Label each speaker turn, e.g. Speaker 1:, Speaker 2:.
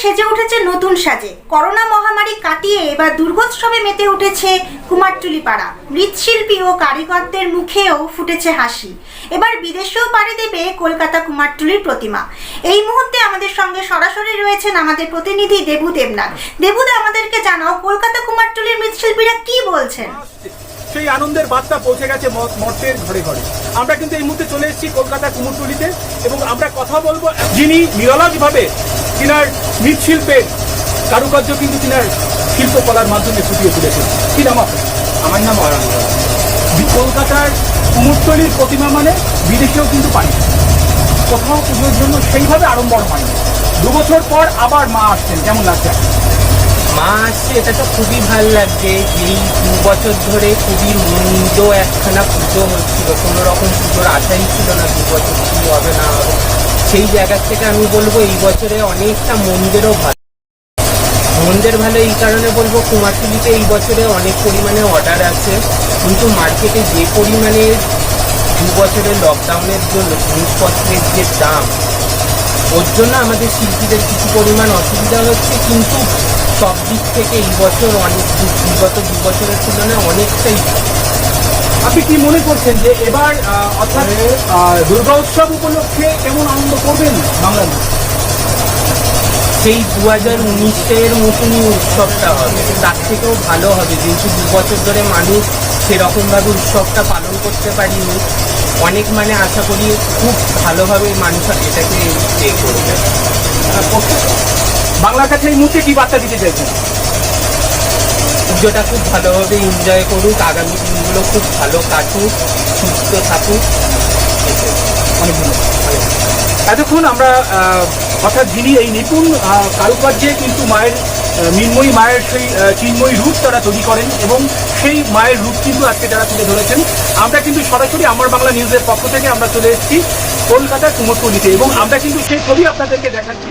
Speaker 1: সেজে উঠেছে নতুন সাজে। করোনা মহামারী কাটিয়ে এবার দুর্গোৎসবে মেতে উঠেছে কুমারটুলি পাড়া মৃৎশিল্পী ও কারিগরদের মুখেও ফুটেছে হাসি। এবার বিদেশেও পাড়ি দেবে কলকাতা কুমারটুলির প্রতিমা। এই মুহূর্তে আমাদের সঙ্গে সরাসরি রয়েছেন আমাদের প্রতিনিধি দেবু দেবনাথ। দেবুদা আমাদেরকে জানাও, কলকাতা কুমারটুলির মৃৎশিল্পীরা কি বলছেন?
Speaker 2: সেই আনন্দের বার্তা পৌঁছে গেছে মর্তের ঘরে ঘরে। আমরা কিন্তু এই মুহূর্তে চলে এসেছি কলকাতা কুমোরটুলিতে এবং আমরা কথা বলব যিনি নিরলসভাবে তিনার মৃৎশিল্পের কারুকার্য কিন্তু তিনার শিল্পকলার মাধ্যমে ফুটিয়ে তুলেছেন। কি নাম আপনার?
Speaker 3: আমার নাম
Speaker 2: বি- কলকাতার কুমোরটুলির প্রতিমা মানে বিদেশেও কিন্তু পাই কোথাও পুজোর জন্য সেইভাবে আড়ম্বর হয়নি। দু বছর পর আবার মা আসছেন। কেমন লাগছে?
Speaker 3: মা আসছে এটা তো খুবই ভালো লাগছে। এই দু বছর ধরে খুবই মন্দ একখানা পুজো হচ্ছিল। কোনো রকম পুজোর আশাই ছিল না দু বছর কি হবে না হবে। সেই জায়গা থেকে আমি বলব এই বছরে অনেকটা মন্দিরও ভালো মন্দির ভালো এই কারণে বলব কুমারটুলিতে এই বছরে অনেক পরিমাণে অর্ডার আছে কিন্তু মার্কেটে যে পরিমাণে দু বছরের লকডাউনের জন্য জিনিসপত্রের যে দাম, ওর জন্য আমাদের শিল্পীদের কিছু পরিমাণ অসুবিধা হচ্ছে কিন্তু সব দিক থেকে এই বছর অনেক বিগত দু বছরের তুলনায় অনেকটাই।
Speaker 2: আপনি কি মনে করছেন যে এবার অর্থাৎ দুর্গা উৎসব উপলক্ষে কেমন আনন্দ করবেন বাংলার
Speaker 3: সেই দু হাজার উনিশের মতনই উৎসবটা হবে। তার থেকেও ভালো হবে। যেহেতু দু বছর ধরে মানুষ সেরকমভাবে উৎসবটা পালন করতে পারিনি অনেক মানে আশা করি খুব ভালোভাবে মানুষ এটাকে এ করবে।
Speaker 2: বাংলার কাছে এই মুহূর্তে কি বার্তা দিতে চাইছেন?
Speaker 3: পুজোটা খুব ভালোভাবে এনজয় করুক আগামী দিনগুলো খুব ভালো কাটুক সুস্থ থাকুক।
Speaker 2: অনেক এতক্ষণ আমরা অর্থাৎ যিনি এই নিপুণ কারুকার্যে কিন্তু মায়ের মৃন্ময়ী মায়ের সেই চিন্ময়ী রূপ তারা তৈরি করেন এবং সেই মায়ের রূপ কিন্তু আজকে যারা তুলে ধরেছেন আমরা কিন্তু সরাসরি আমার বাংলা নিউজের পক্ষ থেকে আমরা চলে এসেছি কলকাতার কুমোরটুলিতে এবং আমরা কিন্তু সেই ছবি আপনাদেরকে দেখাচ্ছি